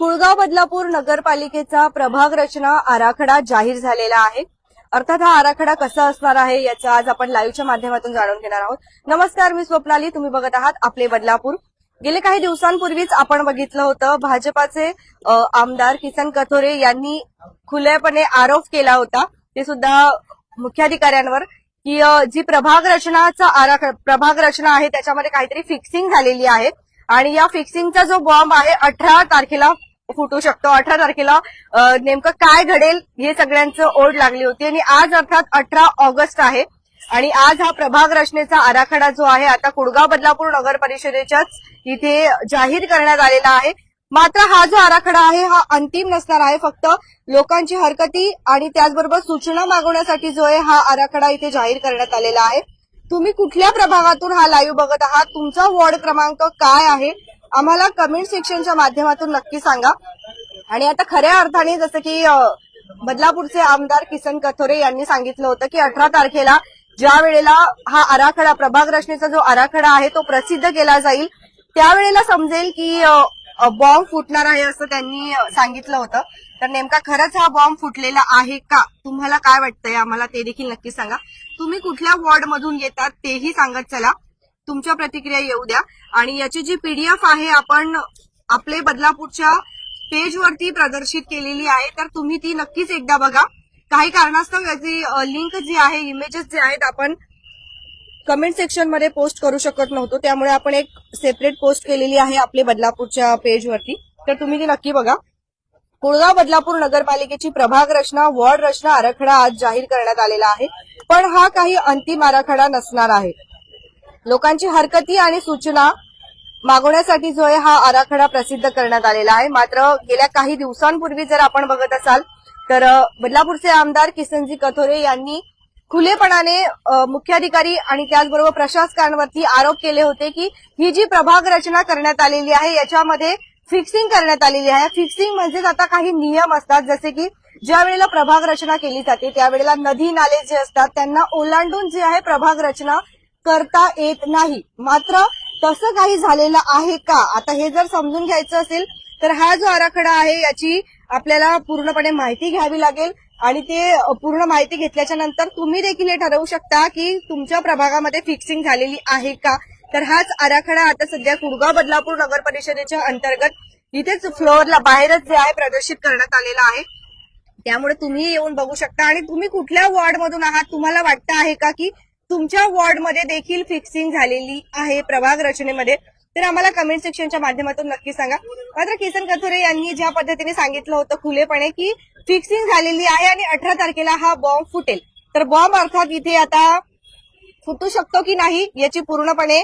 कुळगाव बदलापूर नगरपालिकेचा प्रभाग रचना आराखडा जाहीर झालेला आहे. अर्थात हा आराखडा कसा असणार आहे याचा आज आपण लाईव्हच्या माध्यमातून जाणून घेणार आहोत. नमस्कार मी स्वप्नाली. तुम्ही बघत आहात आपले बदलापूर. गेले काही दिवसांपूर्वीच आपण बघितलं होतं भाजपाचे आमदार किसन कथोरे यांनी खुलेपणे आरोप केला होता. ते सुद्धा मुख्याधिकाऱ्यांवर की जी प्रभाग रचनाचा आराखडा प्रभाग रचना आहे त्याच्यामध्ये काहीतरी फिक्सिंग झालेली आहे. आणि या फिक्सिंगचा जो बॉम्ब आहे अठरा तारखेला फुटू शकतो. अठरा तारखेला नेमकं काय घडेल हे सगळ्यांचं ओढ लागली होती. आणि आज अर्थात अठरा ऑगस्ट आहे. आणि आज हा प्रभाग रचनेचा आराखडा जो आहे आता कुडगाव बदलापूर नगर परिषदेच्याच इथे जाहीर करण्यात आलेला आहे. मात्र हा जो आराखडा आहे हा अंतिम नसणार आहे. फक्त लोकांची हरकती आणि त्याचबरोबर सूचना मागवण्यासाठी जो आहे हा आराखडा इथे जाहीर करण्यात आलेला आहे. तुम्ही कुठल्या प्रभागातून हा लाईव्ह बघत आहात? तुमचा वॉर्ड क्रमांक काय आहे? आम्हाला कमेंट सेक्शनच्या माध्यमातून नक्की सांगा. आणि आता खऱ्या अर्थाने जसं की बदलापूरचे आमदार किसन कथोरे यांनी सांगितलं होतं की अठरा तारखेला ज्या वेळेला हा आराखडा प्रभाग रचनेचा जो आराखडा आहे तो प्रसिद्ध केला जाईल त्यावेळेला समजेल की बॉम्ब फुटणार आहे असं त्यांनी सांगितलं होतं. तर नेमका खरंच हा बॉम्ब फुटलेला आहे का? तुम्हाला काय वाटतंय? आम्हाला ते देखील नक्की सांगा. तुम्ही कुठल्या वॉर्ड मधून येतात तेही सांगत चला. तुमच्या प्रतिक्रिया येऊ द्या. आणि याची जी पीडीएफ आहे आपण आपले बदलापूरच्या पेजवरती प्रदर्शित केलेली आहे तर तुम्ही ती नक्कीच एकदा बघा. काही कारणास्तव याची लिंक जी आहे इमेजेस जे आहेत आपण कमेंट सेक्शनमध्ये पोस्ट करू शकत नव्हतो. त्यामुळे आपण एक सेपरेट पोस्ट केलेली आहे आपले बदलापूरच्या पेजवरती. तर तुम्ही ती नक्की बघा. कुळगाव बदलापूर नगरपालिकेची प्रभाग रचना वॉर्ड रचना आराखडा आज जाहीर करण्यात आलेला आहे. पण हा काही अंतिम आराखडा नसणार आहे. लोकांची हरकती आणि सूचना मागवण्यासाठी जो आहे हा आराखडा प्रसिद्ध करण्यात आलेला आहे. मात्र गेल्या काही दिवसांपूर्वी जर आपण बघत असाल तर बदलापूरचे आमदार किसनजी कथोरे यांनी खुलेपणाने मुख्याधिकारी आणि त्याचबरोबर प्रशासकांवरती आरोप केले होते की ही जी प्रभाग रचना करण्यात आलेली आहे याच्यामध्ये फिक्सिंग करण्यात आलेली आहे. फिक्सिंग म्हणजेच आता काही नियम असतात जसे की ज्या वेळेला प्रभाग रचना केली जाते त्यावेळेला नदी नाले जे असतात त्यांना ओलांडून जे आहे प्रभाग रचना करता येत नाही. मात्र तसं काही झालेलं आहे का? आता हे जर समजून घ्यायचं असेल तर हा जो आराखडा आहे याची आपल्याला पूर्णपणे माहिती घ्यावी लागेल. आणि ते पूर्ण माहिती घेतल्याच्या नंतर तुम्ही देखील हे ठरवू शकता की तुमच्या प्रभागामध्ये फिक्सिंग झालेली आहे का? तर हाच आराखडा आता सध्या कुडगाव बदलापूर नगर परिषदेच्या अंतर्गत इथेच फ्लोअरला बाहेरच जे आहे प्रदर्शित करण्यात आलेला आहे. त्यामुळे तुम्ही येऊन बघू शकता. आणि तुम्ही कुठल्या वॉर्ड मधून आहात? तुम्हाला वाटतं आहे का की तुमच्या वॉर्डमध्ये देखील फिक्सिंग झालेली आहे प्रभाग रचनेमध्ये. तर आम्हाला कमेंट सेक्शनच्या माध्यमातून नक्की सांगा. मात्र किसन कथोरे यांनी ज्या पद्धतीने सांगितलं होतं खुलेपणे की फिक्सिंग झालेली आहे आणि अठरा तारखेला हा बॉम्ब फुटेल. तर बॉम्ब अर्थात इथे आता फुटू शकतो की नाही याची पूर्णपणे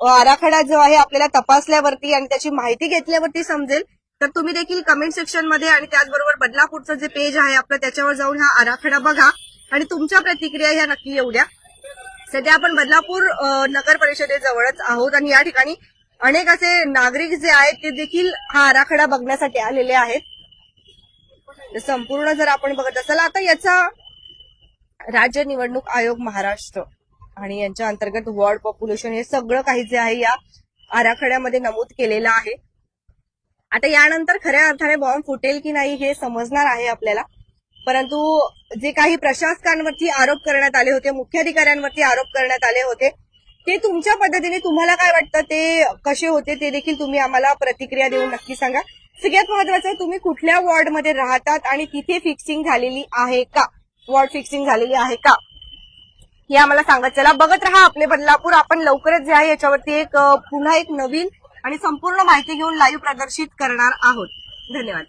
आराखडा जो आहे आपल्याला तपासल्यावरती आणि त्याची माहिती घेतल्यावरती समजेल. तर तुम्ही देखील कमेंट सेक्शनमध्ये आणि त्याचबरोबर बदलापूरचं जे पेज आहे आपलं त्याच्यावर जाऊन हा आराखडा बघा आणि तुमच्या प्रतिक्रिया ह्या नक्की येऊ द्या. सध्या आपण बदलापूर नगर परिषदेजवळच आहोत आणि या ठिकाणी अनेक असे नागरिक जे आहेत ते देखील हा आराखडा बघण्यासाठी आलेले आहेत. संपूर्ण जर आपण बघत असाल आता याचा राज्य निवडणूक आयोग महाराष्ट्र आणि यांच्या अंतर्गत वॉर्ड पॉप्युलेशन हे सगळं काही जे आहे या आराखड्यामध्ये नमूद केलेलं आहे. आता यानंतर खऱ्या अर्थाने बॉम्ब फुटेल की नाही हे समजणार आहे आपल्याला. परंतु जे काही प्रशासकांवरती आरोप करण्यात आले होते मुख्याधिकाऱ्यांवरती आरोप करण्यात आले होते ते तुमच्या पद्धतीने तुम्हाला काय वाटतं? ते कसे होते? ते देखील तुम्ही आम्हाला प्रतिक्रिया देऊन नक्की सांगा. सगळ्यात महत्वाचं तुम्ही कुठल्या वॉर्डमध्ये राहतात आणि तिथे फिक्सिंग झालेली आहे का? वॉर्ड फिक्सिंग झालेली आहे का? हे आम्हाला सांगत चला बघत राहा आपले बदलापूर. आपण लवकरच जे आहे याच्यावरती एक पुन्हा एक नवीन आणि संपूर्ण माहिती घेऊन लाईव्ह प्रदर्शित करणार आहोत. धन्यवाद.